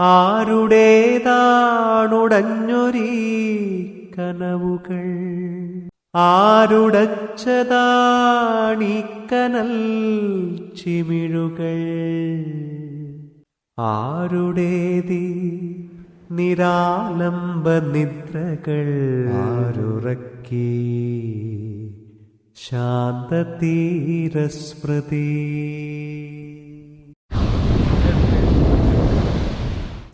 ആരുടേതാണുടഞ്ഞൊരീ കനവുകൾ? ആരുടച്ചതാണീ കനൽ ചിമിഴുകൾ? ആരുടേതി നിരാലംബ നിദ്രകൾ? ആരുറക്കി ശാന്തതീരസ്മൃതി?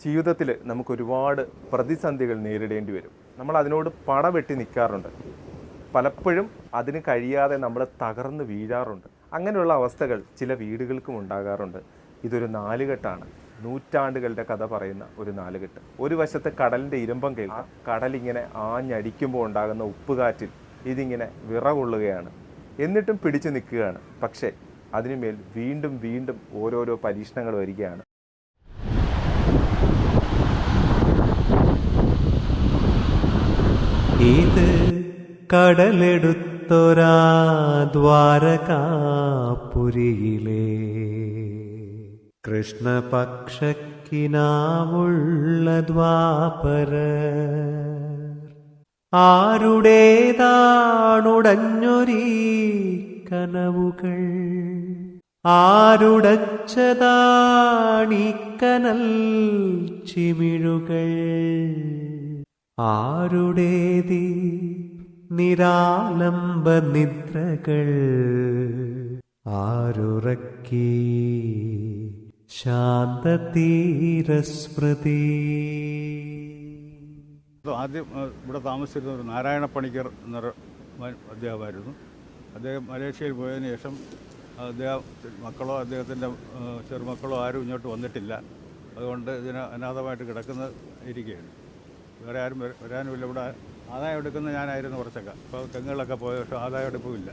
ജീവിതത്തിൽ നമുക്ക് ഒരുപാട് പ്രതിസന്ധികൾ നേരിടേണ്ടി വരും. നമ്മൾ അതിനോട് പട വെട്ടി നിൽക്കാറുണ്ട് പലപ്പോഴും അതിന് കഴിയാതെ നമ്മൾ തകർന്ന് വീഴാറുണ്ട്. അങ്ങനെയുള്ള അവസ്ഥകൾ ചില വീടുകൾക്കും ഉണ്ടാകാറുണ്ട്. ഇതൊരു നാലുകെട്ടാണ്. നൂറ്റാണ്ടുകളുടെ കഥ പറയുന്ന ഒരു നാലുകെട്ട്. ഒരു വശത്ത് കടലിന്റെ ഇരമ്പം കേൾക്കാം. കടലിങ്ങനെ ആഞ്ഞടിക്കുമ്പോൾ ഉണ്ടാകുന്ന ഉപ്പുകാറ്റിൽ ഇതിങ്ങനെ വിറകൊള്ളുകയാണ്. എന്നിട്ടും പിടിച്ചു നിൽക്കുകയാണ്. പക്ഷേ അതിനുമേൽ വീണ്ടും വീണ്ടും ഓരോരോ പരീക്ഷണങ്ങൾ വരികയാണ്. ഇത് കടലെടുത്തൊരാ ദ്വാരകാപുരിയിലെ. കൃഷ്ണപക്ഷക്കിനാവുള്ള ദ്വാപര ആരുടേതാണുടഞ്ഞൊരീ കനവുകൾ? ആരുടച്ചതാണി കനൽ ചിമിഴുകൾ? ആരുടേതി നിരാലംബ നിദ്രകൾ ആരുറക്കി ശാന്തതീരസ്മൃതി. ആദ്യം ഇവിടെ താമസിച്ചിരുന്ന ഒരു നാരായണ പണിക്കർ എന്നൊരു അദ്ദേഹമായിരുന്നു. അദ്ദേഹം മലേഷ്യയിൽ പോയതിന് ശേഷം അദ്ദേഹം മക്കളോ അദ്ദേഹത്തിന്റെ ചെറുമക്കളോ ആരും ഇങ്ങോട്ട് വന്നിട്ടില്ല. അതുകൊണ്ട് ഇതിന് അനാഥമായിട്ട് കിടക്കുന്ന ഇരിക്കുകയാണ്. വേറെ ആരും വര- വരാനുമില്ല. ഇവിടെ ആദായം എടുക്കുന്ന ഞാനായിരുന്നു കുറച്ചൊക്കെ. ഇപ്പോൾ തെങ്ങുകളൊക്കെ പോയ പക്ഷേ ആദായം എടുപ്പുമില്ല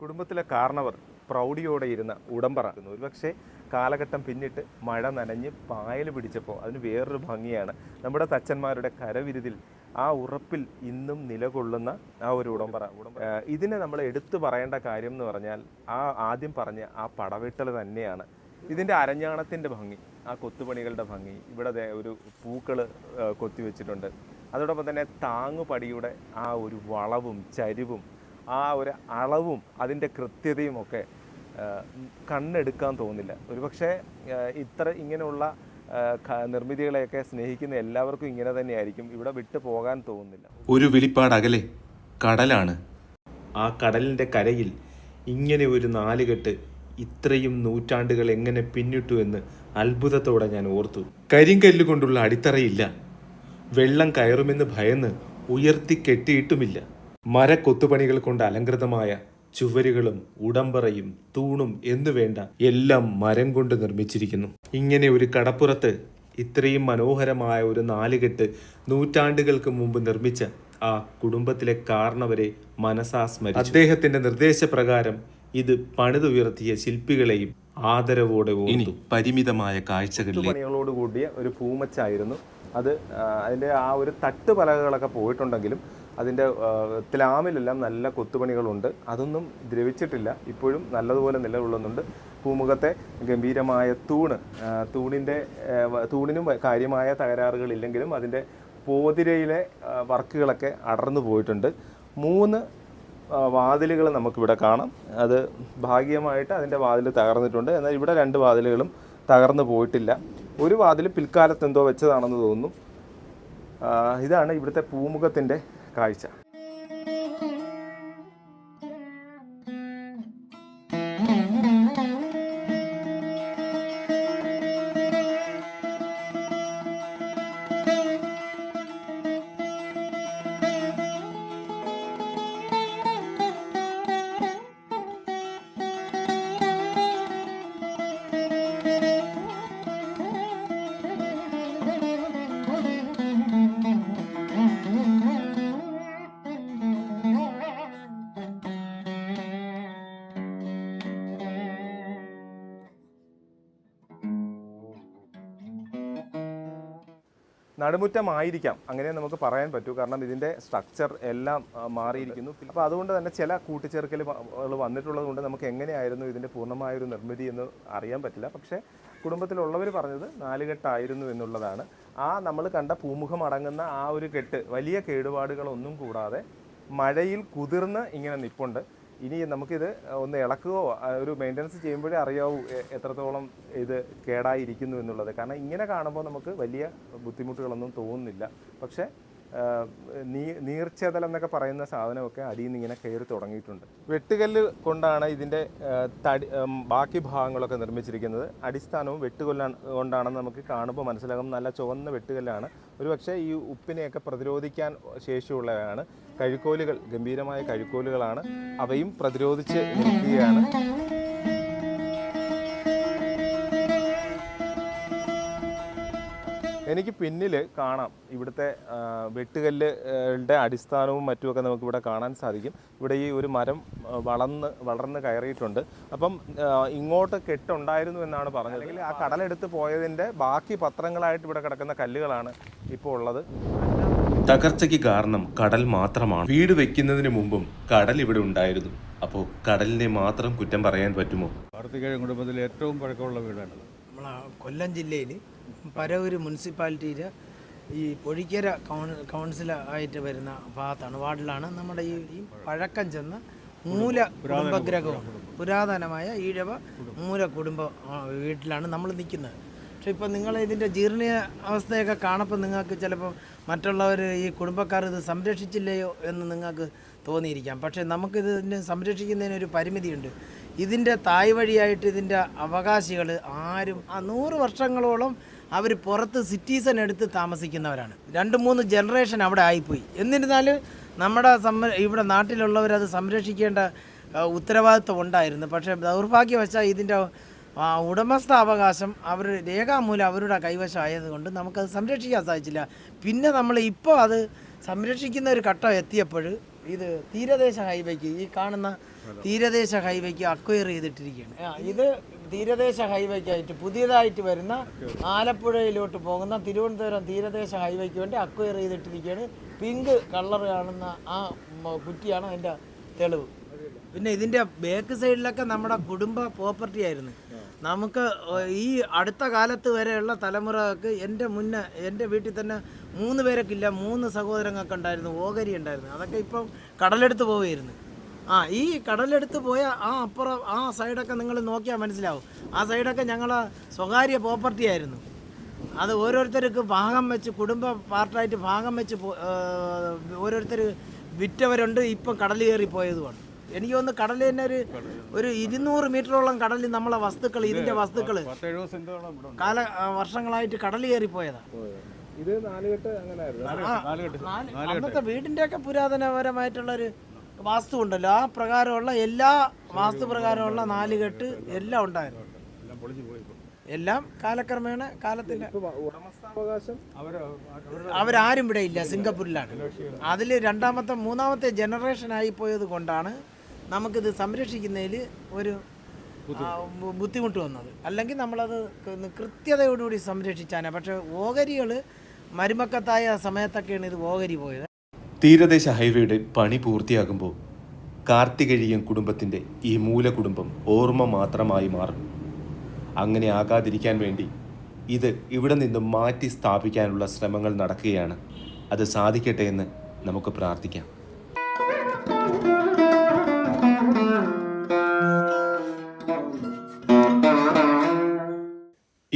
കുടുംബത്തിലെ കാരണവർ പ്രൗഢിയോടെ ഇരുന്ന ഉടമ്പറ ഒരുപക്ഷെ കാലഘട്ടം പിന്നിട്ട് മഴ നനഞ്ഞ് പായൽ പിടിച്ചപ്പോൾ അതിന് വേറൊരു ഭംഗിയാണ്. നമ്മുടെ തച്ചന്മാരുടെ കരവിരുതിൽ ആ ഉറപ്പിൽ ഇന്നും നിലകൊള്ളുന്ന ആ ഒരു ഉടമ്പറ. ഇതിനെ നമ്മൾ എടുത്തു പറയേണ്ട കാര്യം എന്ന് പറഞ്ഞാൽ ആ ആദ്യം പറഞ്ഞ ആ പടവെട്ടൽ തന്നെയാണ്. ഇതിന്റെ അരഞ്ഞാണത്തിന്റെ ഭംഗി ആ കൊത്തുപണികളുടെ ഭംഗി. ഇവിടെ ഒരു പൂക്കൾ കൊത്തിവെച്ചിട്ടുണ്ട്. അതോടൊപ്പം തന്നെ താങ്ങുപടിയുടെ ആ ഒരു വളവും ചരിവും ആ ഒരു അളവും അതിന്റെ കൃത്യതയും ഒക്കെ കണ്ണെടുക്കാൻ തോന്നില്ല. ഒരുപക്ഷെ ഇത്ര ഇങ്ങനെയുള്ള നിർമ്മിതികളെയൊക്കെ സ്നേഹിക്കുന്ന എല്ലാവർക്കും ഇങ്ങനെ തന്നെയായിരിക്കും. ഇവിടെ വിട്ടു പോകാൻ തോന്നുന്നില്ല. ഒരു വിളിപ്പാട് അകലെ കടലാണ്. ആ കടലിന്റെ കരയിൽ ഇങ്ങനെ ഒരു നാലുകെട്ട് ഇത്രയും നൂറ്റാണ്ടുകൾ എങ്ങനെ പിന്നിട്ടു എന്ന് അത്ഭുതത്തോടെ ഞാൻ ഓർത്തു. കരിങ്കല്ലുകൊണ്ടുള്ള അടിത്തറയില്ല. വെള്ളം കയറുമെന്ന് ഭയന്ന് ഉയർത്തി കെട്ടിയിട്ടുമില്ല. മരക്കൊത്തുപണികൾ കൊണ്ട് അലങ്കൃതമായ ചുവരുകളും ഉടമ്പറയും തൂണും എന്നു വേണ്ട എല്ലാം മരം കൊണ്ട് നിർമ്മിച്ചിരിക്കുന്നു. ഇങ്ങനെ ഒരു കടപ്പുറത്ത് ഇത്രയും മനോഹരമായ ഒരു നാലുകെട്ട് നൂറ്റാണ്ടുകൾക്ക് മുമ്പ് നിർമ്മിച്ച ആ കുടുംബത്തിലെ കാരണവരെ മനസാസ്മരിച്ചു അദ്ദേഹത്തിന്റെ നിർദ്ദേശപ്രകാരം ഇത് പണിതുയർത്തിയ ശില്പികളെയും ആദരവോടെ പരിമിതമായ കാഴ്ചകളിൽ പണികളോട് കൂടിയ ഒരു പൂമച്ചായിരുന്നു അത് അതിന്റെ ആ ഒരു തട്ട് പലകകളൊക്കെ പോയിട്ടുണ്ടെങ്കിലും അതിന്റെ ത്ലാമിലെല്ലാം നല്ല കൊത്തുപണികളുണ്ട്. അതൊന്നും ദ്രവിച്ചിട്ടില്ല. ഇപ്പോഴും നല്ലതുപോലെ നിലകൊള്ളുന്നുണ്ട്. പൂമുഖത്തെ ഗംഭീരമായ തൂണ് തൂണിന്റെ തൂണിനും കാര്യമായ തകരാറുകളില്ലെങ്കിലും അതിന്റെ പോതിരയിലെ വർക്കുകളൊക്കെ അടർന്നു പോയിട്ടുണ്ട്. മൂന്ന് വാതിലുകൾ നമുക്കിവിടെ കാണാം. അത് ഭാഗ്യമായിട്ട് അതിന്റെ വാതിൽ തകർന്നിട്ടുണ്ട്. എന്നാൽ ഇവിടെ രണ്ട് വാതിലുകളും തകർന്നു പോയിട്ടില്ല. ഒരു വാതിൽ പിൽക്കാലത്ത് എന്തോ വെച്ചതാണെന്ന് തോന്നുന്നു. ഇതാണ് ഇവിടുത്തെ പൂമുഖത്തിന്റെ കാഴ്ച. നടുമുറ്റമായിരിക്കാം. അങ്ങനെ നമുക്ക് പറയാൻ പറ്റൂ. കാരണം ഇതിന്റെ സ്ട്രക്ചർ എല്ലാം മാറിയിരിക്കുന്നു. അപ്പോൾ അതുകൊണ്ട് തന്നെ ചില കൂട്ടിച്ചേർക്കൽ വന്നിട്ടുള്ളത് കൊണ്ട് നമുക്ക് എങ്ങനെയായിരുന്നു ഇതിന്റെ പൂർണമായ ഒരു നിർമ്മിതി എന്ന് അറിയാൻ പറ്റില്ല. പക്ഷേ കുടുംബത്തിലുള്ളവർ പറഞ്ഞത് നാലുകെട്ടായിരുന്നു എന്നുള്ളതാണ്. ആ നമ്മൾ കണ്ട പൂമുഖം അടങ്ങുന്ന ആ ഒരു കെട്ട് വലിയ കേടുപാടുകളൊന്നും കൂടാതെ മഴയിൽ കുതിർന്ന് ഇങ്ങനെ നിപ്പുണ്ട്. ഇനി നമുക്കിത് ഒന്ന് ഇളക്കുകയോ ഒരു മെയിന്റനൻസ് ചെയ്യുമ്പോഴേ അറിയാവൂ എത്രത്തോളം ഇത് കേടായിരിക്കുന്നു എന്നുള്ളത്. കാരണം ഇങ്ങനെ കാണുമ്പോൾ നമുക്ക് വലിയ ബുദ്ധിമുട്ടുകളൊന്നും തോന്നുന്നില്ല. പക്ഷേ നീ നീർച്ചതലം എന്നൊക്കെ പറയുന്ന സാധനമൊക്കെ അടിയിൽ നിന്ന് ഇങ്ങനെ കയറി തുടങ്ങിയിട്ടുണ്ട്. വെട്ടുകല്ല് കൊണ്ടാണ് ഇതിന്റെ തടി ബാക്കി ഭാഗങ്ങളൊക്കെ നിർമ്മിച്ചിരിക്കുന്നത്. അടിസ്ഥാനവും വെട്ടുകൊല്ലാണ് കൊണ്ടാണെന്ന് നമുക്ക് കാണുമ്പോൾ മനസ്സിലാകും. നല്ല ചുവന്ന വെട്ടുകല്ലാണ്. ഒരുപക്ഷെ ഈ ഉപ്പിനെയൊക്കെ പ്രതിരോധിക്കാൻ ശേഷിയുള്ളവയാണ് കഴുക്കോലുകൾ ഗംഭീരമായ കഴുക്കോലുകളാണ് അവയും പ്രതിരോധിച്ച് നിൽക്കുകയാണ്. എനിക്ക് പിന്നിൽ കാണാം. ഇവിടുത്തെ വെട്ടുകല്ലുകളുടെ അടിസ്ഥാനവും മറ്റുമൊക്കെ നമുക്കിവിടെ കാണാൻ സാധിക്കും. ഇവിടെ ഈ ഒരു മരം വളർന്ന് വളർന്ന് കയറിയിട്ടുണ്ട്. അപ്പം ഇങ്ങോട്ട് കെട്ടുണ്ടായിരുന്നു എന്നാണ് പറഞ്ഞത്. അല്ലെങ്കിൽ ആ കടലെടുത്ത് പോയതിന്റെ ബാക്കി പത്രങ്ങളായിട്ട് ഇവിടെ കിടക്കുന്ന കല്ലുകളാണ് ഇപ്പോൾ ഉള്ളത്. തകർച്ചയ്ക്ക് കാരണം കടൽ മാത്രമാണ്. വീട് വെക്കുന്നതിന് മുമ്പും കടൽ ഇവിടെ ഉണ്ടായിരുന്നു. അപ്പോൾ കടലിനെ മാത്രം കുറ്റം പറയാൻ പറ്റുമോ? കാർത്തികേയൻ കുടുംബത്തിലെ ഏറ്റവും പഴക്കമുള്ള വീടാണ് നമ്മളെ കൊല്ലം ജില്ലയിൽ പരവൂർ മുനിസിപ്പാലിറ്റിയിൽ ഈ പൊഴിക്കര കൗൺ കൗൺസിൽ ആയിട്ട് വരുന്ന ഭാഗത്താണ് വാർഡിലാണ് നമ്മുടെ ഈ ഈ പഴക്കം ചെന്ന മൂല കുടുംബഗ്രഹമാണ് പുരാതനമായ ഈഴവ മൂല കുടുംബ ആ, വീട്ടിലാണ് നമ്മൾ നിൽക്കുന്നത്. പക്ഷെ ഇപ്പം നിങ്ങൾ ഇതിന്റെ ജീർണീയ അവസ്ഥയൊക്കെ കാണുമ്പോൾ നിങ്ങൾക്ക് ചിലപ്പോൾ മറ്റുള്ളവർ ഈ കുടുംബക്കാർ ഇത് സംരക്ഷിച്ചില്ലയോ എന്ന് നിങ്ങൾക്ക് തോന്നിയിരിക്കാം. പക്ഷേ നമുക്കിതിനെ സംരക്ഷിക്കുന്നതിനൊരു പരിമിതിയുണ്ട്. ഇതിന്റെ തായ് വഴിയായിട്ട് ഇതിന്റെ അവകാശികൾ ആരും ആ നൂറ് വർഷങ്ങളോളം അവർ പുറത്ത് സിറ്റീസൺ എടുത്ത് താമസിക്കുന്നവരാണ്. രണ്ട് മൂന്ന് ജനറേഷൻ അവിടെ ആയിപ്പോയി. എന്നിരുന്നാലും നമ്മുടെ സംര ഇവിടെ നാട്ടിലുള്ളവരത് സംരക്ഷിക്കേണ്ട ഉത്തരവാദിത്വം ഉണ്ടായിരുന്നു. പക്ഷേ ദൗർഭാഗ്യവശാൽ ഇതിന്റെ ആ, ഉടമസ്ഥാവകാശം അവർ രേഖാമൂലം അവരുടെ കൈവശം ആയതുകൊണ്ട് നമുക്കത് സംരക്ഷിക്കാൻ സാധിച്ചില്ല. പിന്നെ നമ്മൾ ഇപ്പോൾ അത് സംരക്ഷിക്കുന്ന ഒരു ഘട്ടം എത്തിയപ്പോൾ ഇത് തീരദേശ ഹൈവേക്ക് ഈ കാണുന്ന തീരദേശ ഹൈവേക്ക് അക്വയർ ചെയ്തിട്ടിരിക്കുകയാണ്. ഇത് തീരദേശ ഹൈവേക്കായിട്ട് പുതിയതായിട്ട് വരുന്ന ആലപ്പുഴയിലോട്ട് പോകുന്ന തിരുവനന്തപുരം തീരദേശ ഹൈവേക്ക് വേണ്ടി അക്വയർ ചെയ്തിട്ടിരിക്കുകയാണ്. പിങ്ക് കളർ കാണുന്ന ആ കുറ്റിയാണ് അതിന്റെ തെളിവ്. പിന്നെ ഇതിന്റെ ബാക്ക് സൈഡിലൊക്കെ നമ്മുടെ കുടുംബ പ്രോപ്പർട്ടി ആയിരുന്നു. നമുക്ക് ഈ അടുത്ത കാലത്ത് വരെയുള്ള തലമുറയ്ക്ക് എന്റെ മുന്നേ എന്റെ വീട്ടിൽ തന്നെ മൂന്ന് പേരൊക്കില്ല മൂന്ന് സഹോദരങ്ങൾക്ക് ഉണ്ടായിരുന്നു ഓഹരി ഉണ്ടായിരുന്നു. അതൊക്കെ ഇപ്പം കടലെടുത്ത് പോവുമായിരുന്നു ആ ഈ കടലെടുത്ത് പോയ ആ അപ്പുറം ആ സൈഡൊക്കെ നിങ്ങൾ നോക്കിയാൽ മനസ്സിലാവും. ആ സൈഡൊക്കെ ഞങ്ങളെ സ്വകാര്യ പ്രോപ്പർട്ടി ആയിരുന്നു. അത് ഓരോരുത്തർക്ക് ഭാഗം വെച്ച് കുടുംബ പാർട്ടായിട്ട് ഭാഗം വെച്ച് ഓരോരുത്തർ വിറ്റവരുണ്ട് ഇപ്പം കടൽ കയറി പോയതുമാണ്. എനിക്ക് തോന്നുന്നു കടൽ തന്നെ ഒരു ഒരു ഇരുന്നൂറ് മീറ്ററോളം കടലിൽ നമ്മളെ വസ്തുക്കൾ ഇതിന്റെ വസ്തുക്കൾ കാല വർഷങ്ങളായിട്ട് കടൽ കയറി പോയതാ. ഇത് നാലുകെട്ട് നാല് അന്നത്തെ വീടിന്റെയൊക്കെ പുരാതനപരമായിട്ടുള്ള ഒരു വാസ്തു ഉണ്ടല്ലോ. ആ പ്രകാരമുള്ള എല്ലാ വാസ്തു പ്രകാരമുള്ള നാലുകെട്ട് എല്ലാം ഉണ്ടായിരുന്നു. എല്ലാം പൊളിഞ്ഞു പോയി എല്ലാം കാലക്രമേണ കാലത്തിന്റെ അവരാരും ഇവിടെ ഇല്ല സിംഗപ്പൂരിലാണ്. അതിൽ രണ്ടാമത്തെ മൂന്നാമത്തെ ജനറേഷൻ ആയി പോയത് കൊണ്ടാണ് നമുക്കിത് സംരക്ഷിക്കുന്നതിൽ ഒരു ബുദ്ധിമുട്ട്. വന്നത്. അല്ലെങ്കിൽ നമ്മളത് കൃത്യതയോടുകൂടി സംരക്ഷിച്ചാണ്. പക്ഷേ ഓഹരികൾ മരുമക്കത്തായ സമയത്തൊക്കെയാണ് ഇത് ഓഹരി പോയത്. തീരദേശ ഹൈവേയുടെ പണി പൂർത്തിയാകുമ്പോൾ കാർത്തികഴിയൻ കുടുംബത്തിന്റെ ഈ മൂല കുടുംബം ഓർമ്മ മാത്രമായി മാറും. അങ്ങനെ ആകാതിരിക്കാൻ വേണ്ടി ഇത് ഇവിടെ നിന്നും മാറ്റി സ്ഥാപിക്കാനുള്ള ശ്രമങ്ങൾ നടക്കുകയാണ്. അത് സാധിക്കട്ടെ എന്ന് നമുക്ക് പ്രാർത്ഥിക്കാം.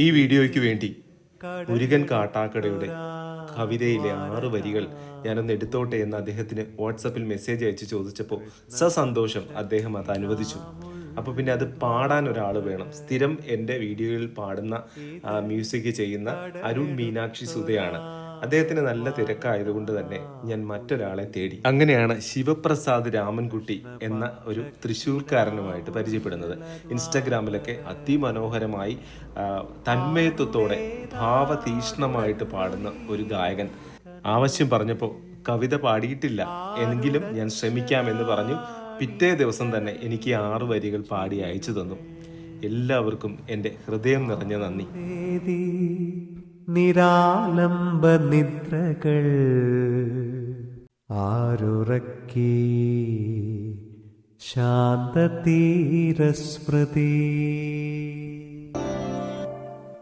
ഈ വീഡിയോയ്ക്ക് വേണ്ടി മുരുകൻ കാട്ടാക്കടയുടെ കവിതയിലെ ആറ് വരികൾ ഞാനൊന്ന് എടുത്തോട്ടെ എന്ന് അദ്ദേഹത്തിന് വാട്സപ്പിൽ മെസ്സേജ് അയച്ച് ചോദിച്ചപ്പോൾ സസന്തോഷം അദ്ദേഹം അത് അനുവദിച്ചു. അപ്പോൾ പിന്നെ അത് പാടാൻ ഒരാൾ വേണം. സ്ഥിരം എന്റെ വീഡിയോയിൽ പാടുന്ന മ്യൂസിക് ചെയ്യുന്ന അരുൺ മീനാക്ഷി സുധയാണ്. അദ്ദേഹത്തിന് നല്ല തിരക്കായതുകൊണ്ട് തന്നെ ഞാൻ മറ്റൊരാളെ തേടി. അങ്ങനെയാണ് ശിവപ്രസാദ് രാമൻകുട്ടി എന്ന ഒരു തൃശ്ശൂർക്കാരനുമായിട്ട് പരിചയപ്പെടുന്നത്. ഇൻസ്റ്റഗ്രാമിലൊക്കെ അതിമനോഹരമായി തന്മയത്വത്തോടെ ഭാവതീഷ്ണമായിട്ട് പാടുന്ന ഒരു ഗായകൻ. ആവശ്യം പറഞ്ഞപ്പോൾ കവിത പാടിയിട്ടില്ല എങ്കിലും ഞാൻ ശ്രമിക്കാമെന്ന് പറഞ്ഞു പിറ്റേ ദിവസം തന്നെ എനിക്ക് ആറ് വരികൾ പാടി അയച്ചു തന്നു. എല്ലാവർക്കും എന്റെ ഹൃദയം നിറഞ്ഞ നന്ദി. നിരാലംബ നിദ്രകൾ. ആരുറക്കി ശാന്തതീരസ്മൃതി.